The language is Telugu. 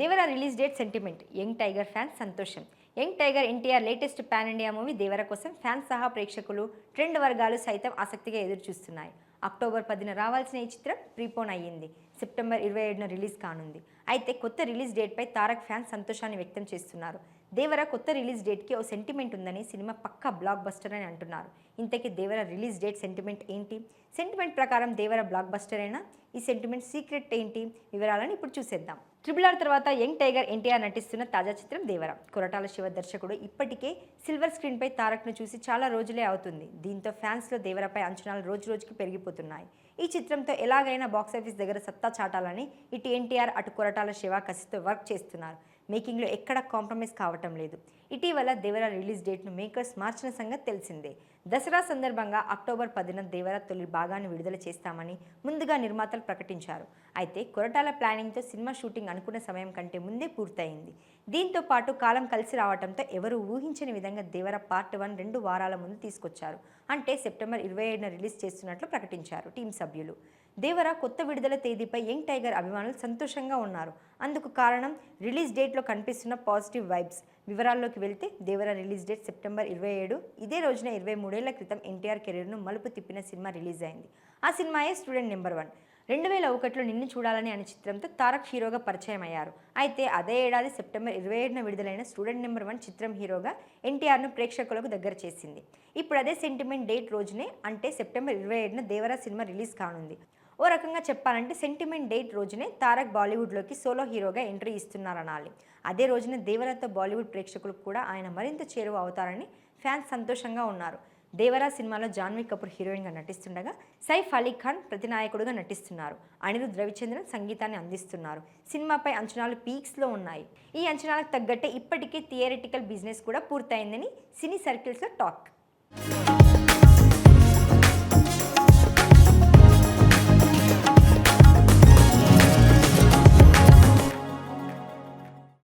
Devara release date sentiment young tiger fans సంతోషం. Young tiger NTR latest pan India movie Devara కోసం ఫ్యాన్స్ సహా ప్రేక్షకులు ట్రెండ్ వర్గాలు సైతం ఆసక్తిగా ఎదురు చూస్తున్నాయి. అక్టోబర్ పదిన రావాల్సిన ఈ చిత్రం ప్రీపోన్ అయ్యింది. సెప్టెంబర్ ఇరవై ఏడున రిలీజ్ కానుంది. అయితే కొత్త రిలీజ్ డేట్పై తారక్ ఫ్యాన్స్ సంతోషాన్ని వ్యక్తం చేస్తున్నారు. దేవర కొత్త రిలీజ్ డేట్కి ఓ సెంటిమెంట్ ఉందని సినిమా పక్కా బ్లాక్ బస్టర్ అని అంటున్నారు. ఇంతకీ దేవర రిలీజ్ డేట్ సెంటిమెంట్ ఏంటి? సెంటిమెంట్ ప్రకారం దేవర బ్లాక్ బస్టర్ అయినా ఈ సెంటిమెంట్ సీక్రెట్ ఏంటి? వివరాలను ఇప్పుడు చూసేద్దాం. ట్రిపుల్ ఆర్ తర్వాత యంగ్ టైగర్ ఎన్టీఆర్ నటిస్తున్న తాజా చిత్రం దేవర. కొరటాల శివ దర్శకుడు ఇప్పటికే సిల్వర్ స్క్రీన్పై తారక్ను చూసి చాలా రోజులే అవుతుంది. దీంతో ఫ్యాన్స్లో దేవరపై అంచనాలు రోజు రోజుకి పెరిగిపోతున్నాయి. ఈ చిత్రంతో ఎలాగైనా బాక్సాఫీస్ దగ్గర సత్తా చాటాలని ఇటు ఎన్టీఆర్ అటు కొరటాల శివ కసితో వర్క్ చేస్తున్నారు. మేకింగ్లో ఎక్కడ కాంప్రమైజ్ కావటం లేదు. ఇటీవల దేవర రిలీజ్ డేట్ను మేకర్స్ మార్చిన సంగతి తెలిసిందే. దసరా సందర్భంగా అక్టోబర్ పదిన దేవర తొలి భాగాన్ని విడుదల చేస్తామని ముందుగా నిర్మాతలు ప్రకటించారు. అయితే కొరటాల ప్లానింగ్తో సినిమా షూటింగ్ అనుకున్న సమయం కంటే ముందే పూర్తయింది. దీంతో పాటు కాలం కలిసి రావడంతో ఎవరు ఊహించని విధంగా దేవర పార్ట్ వన్ రెండు వారాల ముందు తీసుకొచ్చారు. అంటే సెప్టెంబర్ ఇరవై ఏడున రిలీజ్ చేస్తున్నట్లు ప్రకటించారు టీం సభ్యులు. దేవర కొత్త విడుదల తేదీపై యంగ్ టైగర్ అభిమానులు సంతోషంగా ఉన్నారు. అందుకు కారణం రిలీజ్ డేట్లో కనిపిస్తున్న పాజిటివ్ వైబ్స్. వివరాల్లోకి వెళ్తే దేవర రిలీజ్ డేట్ సెప్టెంబర్ ఇరవై ఏడు ఇదే రోజున ఇరవై మూడేళ్ళ క్రితం ఎన్టీఆర్ కెరీర్ను మలుపు తిప్పిన సినిమా రిలీజ్ అయింది. ఆ సినిమాయే స్టూడెంట్ నెంబర్ వన్. రెండు వేల ఒకటిలో నిన్ను చూడాలని అనే చిత్రంతో తారక్ హీరోగా పరిచయం అయ్యారు. అయితే అదే ఏడాది సెప్టెంబర్ ఇరవై ఏడున విడుదలైన స్టూడెంట్ నెంబర్ వన్ చిత్రం హీరోగా ఎన్టీఆర్ను ప్రేక్షకులకు దగ్గర చేసింది. ఇప్పుడు అదే సెంటిమెంట్ డేట్ రోజునే అంటే సెప్టెంబర్ ఇరవై ఏడున దేవరా సినిమా రిలీజ్ కానుంది. ఓ రకంగా చెప్పాలంటే సెంటిమెంట్ డేట్ రోజునే తారక్ బాలీవుడ్లోకి సోలో హీరోగా ఎంట్రీ ఇస్తున్నారనాలి. అదే రోజున దేవరాతో బాలీవుడ్ ప్రేక్షకులకు కూడా ఆయన మరింత చేరువ అవుతారని ఫ్యాన్స్ సంతోషంగా ఉన్నారు. దేవరా సినిమాలో జాన్వీ కపూర్ హీరోయిన్గా నటిస్తుండగా సైఫ్ అలీ ఖాన్ ప్రతినాయకుడుగా నటిస్తున్నారు. అనిరుద్ రవిచంద్రన్ సంగీతాన్ని అందిస్తున్నారు. సినిమాపై అంచనాలు పీక్స్లో ఉన్నాయి. ఈ అంచనాలకు తగ్గట్టే ఇప్పటికే థియరిటికల్ బిజినెస్ కూడా పూర్తయిందని సినీ సర్కిల్స్లో టాక్